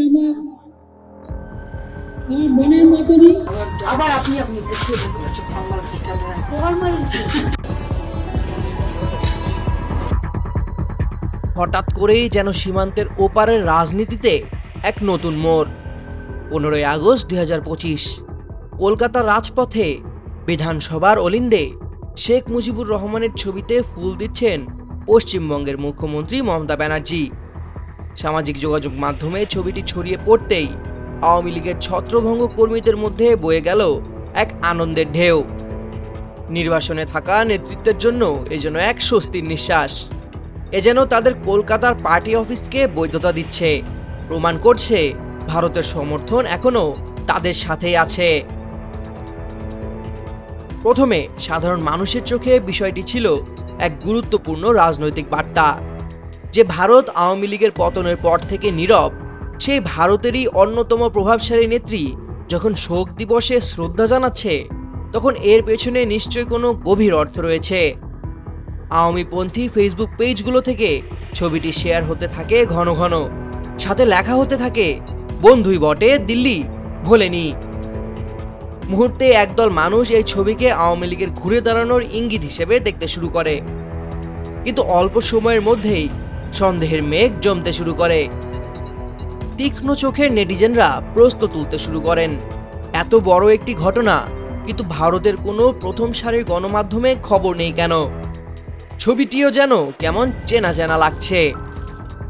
আমার আমার মনের মতনই। আবার আপনি আপনি ফর্মাল ফর্মাল হঠাৎ করেই যেন সীমান্তের ওপারের রাজনীতিতে এক নতুন মোড়। পনেরোই আগস্ট দুই হাজার পঁচিশ কলকাতার রাজপথে বিধানসভার অলিন্দে শেখ মুজিবুর রহমানের ছবিতে ফুল দিচ্ছেন পশ্চিমবঙ্গের মুখ্যমন্ত্রী মমতা ব্যানার্জি। সামাজিক যোগাযোগ মাধ্যমে ছবিটি ছড়িয়ে পড়তেই আওয়ামী লীগের ছত্রভঙ্গ কর্মীদের মধ্যে বয়ে গেল এক আনন্দের ঢেউ। নির্বাসনে থাকা নেতৃত্বের জন্য এ যেন এক স্বস্তির নিঃশ্বাস। এ যেন তাদের কলকাতার পার্টি অফিসকে বৈধতা দিচ্ছে। প্রমাণ করছে, ভারতের সমর্থন এখনও তাদের সাথেই আছে। প্রথমে সাধারণ মানুষের চোখে বিষয়টি ছিল এক গুরুত্বপূর্ণ রাজনৈতিক বার্তা। যে ভারত আওয়ামী লীগের পতনের পর থেকে নীরব, সেই ভারতেরই অন্যতম প্রভাবশালী নেত্রী যখন শোক দিবসে শ্রদ্ধা জানাচ্ছে, তখন এর পেছনে নিশ্চয়ই কোনো গভীর অর্থ রয়েছে। আওয়ামীপন্থী ফেসবুক পেজগুলো থেকে ছবিটি শেয়ার হতে থাকে ঘন ঘন, সাথে লেখা হতে থাকে, বন্ধুই বটে, দিল্লি, ভোলেনি। মুহূর্তে একদল মানুষ এই ছবিকে আওয়ামী লীগের ঘুরে দাঁড়ানোর ইঙ্গিত হিসেবে দেখতে শুরু করে। কিন্তু অল্প সময়ের মধ্যেই সন্দেহের মেঘ জমতে শুরু করে। তীক্ষ্ণ চোখের নেটিজেনরা প্রশ্ন তুলতে শুরু করেন, এত বড় একটি ঘটনা, কিন্তু ভারতের কোনো প্রথম সারির গণমাধ্যমে খবর নেই কেন? ছবিটিও যেন কেমন চেনা চেনা লাগছে।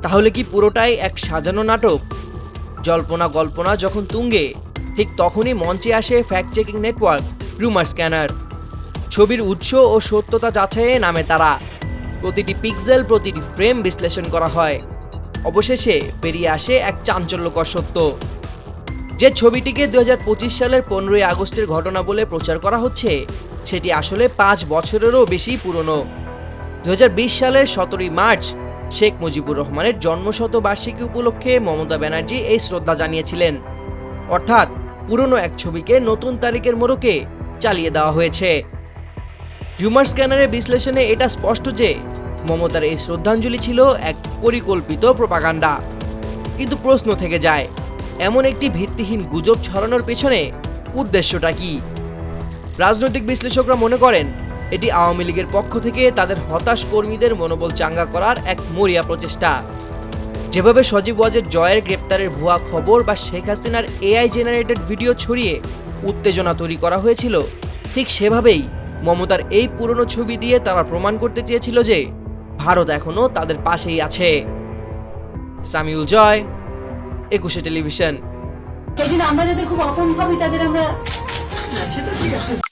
তাহলে কি পুরোটাই এক সাজানো নাটক? জল্পনা গল্পনা যখন তুঙ্গে, ঠিক তখনই মঞ্চে আসে fact checking network rumour scanner ছবির উৎস ও সত্যতা যাচাইয়ে নামে তারা। প্রতিটি পিক্সেল প্রতিটি ফ্রেম বিশ্লেষণ করা হয়। অবশেষে বেরিয়ে আসে এক চাঞ্চল্যকর সত্য। যে ছবিটিকে দু হাজার পঁচিশ সালের পনেরোই আগস্টের ঘটনা বলে প্রচার করা হচ্ছে, সেটি আসলে পাঁচ বছরেরও বেশি পুরনো। দু হাজার বিশ সালের সতেরোই মার্চ, শেখ মুজিবুর রহমানের জন্মশতবার্ষিকী উপলক্ষে মমতা ব্যানার্জি এই শ্রদ্ধা জানিয়েছিলেন। অর্থাৎ পুরনো এক ছবিকে নতুন তারিখের মোড়কে চালিয়ে দেওয়া হয়েছে। রিউমার স্ক্যানারের বিশ্লেষণে এটা স্পষ্ট যে মমতার এই শ্রদ্ধাঞ্জলি ছিল এক পরিকল্পিত প্রপাগান্ডা। কিন্তু প্রশ্ন থেকে যায়, এমন একটি ভিত্তিহীন গুজব ছড়ানোর পেছনে উদ্দেশ্যটা কি? রাজনৈতিক বিশ্লেষকরা মনে করেন, এটি আওয়ামী লীগের পক্ষ থেকে তাদের হতাশ কর্মীদের মনোবল চাঙ্গা করার এক মরিয়া প্রচেষ্টা। যেভাবে সজীব ওয়াজের জয়ের গ্রেপ্তারের ভুয়া খবর বা শেখ হাসিনার এআই জেনারেটেড ভিডিও ছড়িয়ে উত্তেজনা তৈরি করা হয়েছিল, ঠিক সেভাবেই মমতার এই পুরনো ছবি দিয়ে তারা প্রমাণ করতে চেয়েছিল যে ভারত এখনও তাদের পাশেই আছে। সামিউল জয়, একুশে টেলিভিশন। আমরা যাদের খুব অপম ভাবি তাদের আমরা সেটা ঠিক আছে।